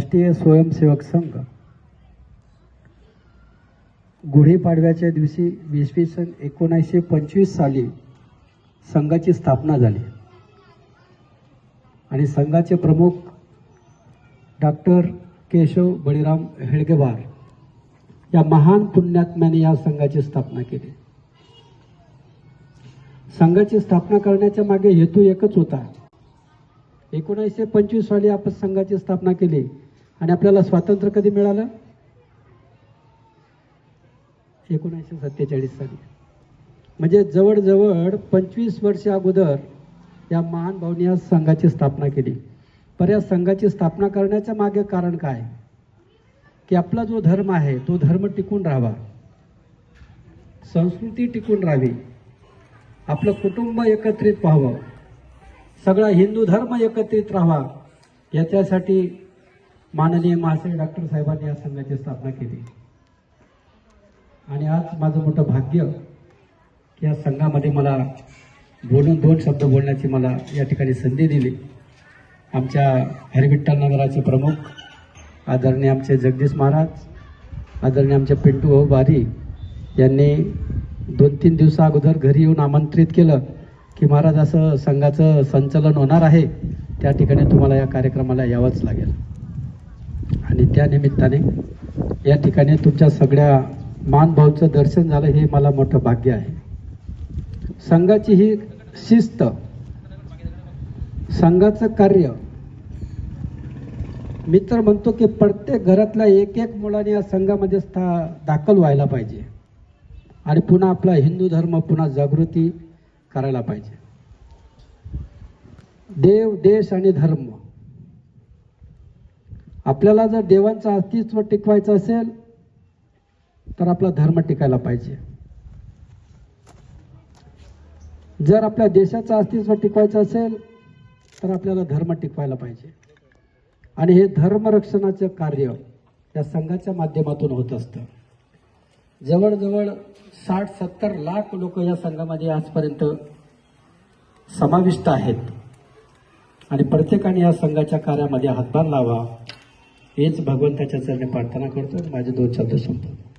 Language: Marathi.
राष्ट्रीय स्वयंसेवक संघ. गुढीपाडव्याच्या दिवशी इसवी सन एकोणीसशे पंचवीस साली संघाची स्थापना झाली. आणि संघाचे प्रमुख डॉक्टर केशव बळीराम हेडगेवार या महान पुण्यात्म्याने या संघाची स्थापना केली. संघाची स्थापना करण्याच्या मागे हेतू एकच होता. एकोणीसशे पंचवीस साली आपण संघाची स्थापना केली. आणि आपल्याला स्वातंत्र्य कधी मिळालं? एकोणीसशे सत्तेचाळीस साली. म्हणजे जवळजवळ पंचवीस वर्ष अगोदर या महान भाऊनी या संघाची स्थापना केली. पर या संघाची स्थापना करण्याच्या मागे कारण काय? की आपला जो धर्म आहे तो धर्म टिकून राहावा. संस्कृती टिकून राहावी. आपलं कुटुंब एकत्रित व्हावं. सगळा हिंदू धर्म एकत्रित राहावा. याच्यासाठी माननीय महाशय डॉक्टर साहेबांनी या संघाची स्थापना केली. आणि आज माझं मोठं भाग्य की या संघामध्ये मला बोलून दोन शब्द बोलण्याची मला या ठिकाणी संधी दिली. आमच्या हरिविठ्ठल नगराचे प्रमुख आदरणीय आमचे जगदीश महाराज आदरणीय आमचे पिंटू भाऊ बारी यांनी दोन तीन दिवसा अगोदर घरी येऊन आमंत्रित केलं की महाराज असं संघाचं संचलन होणार आहे. त्या ठिकाणी तुम्हाला या कार्यक्रमाला यावंच लागेल. आणि त्या निमित्ताने या ठिकाणी तुमच्या सगळ्या मानभावचं दर्शन झालं हे मला मोठं भाग्य आहे. संघाची ही शिस्त संघाचं कार्य मित्र म्हणतो की प्रत्येक घरातल्या एक एक मुलाने या संघामध्ये स्था दाखल व्हायला पाहिजे. आणि पुन्हा आपला हिंदू धर्म पुन्हा जागृती करायला पाहिजे. देव देश आणि धर्म. आपल्याला जर देवांचं अस्तित्व टिकवायचं असेल तर आपला धर्म टिकायला पाहिजे. जर आपल्या देशाचं अस्तित्व टिकवायचं असेल तर आपल्याला धर्म टिकवायला पाहिजे. आणि हे धर्मरक्षणाचं कार्य या संघाच्या माध्यमातून होत असतं. जवळजवळ साठ सत्तर लाख लोक या संघामध्ये आजपर्यंत समाविष्ट आहेत. आणि प्रत्येकाने या संघाच्या कार्यामध्ये हातभार लावा. हेच भगवंताच्या चरणी प्रार्थना करतो माझे दोन शब्द संपतो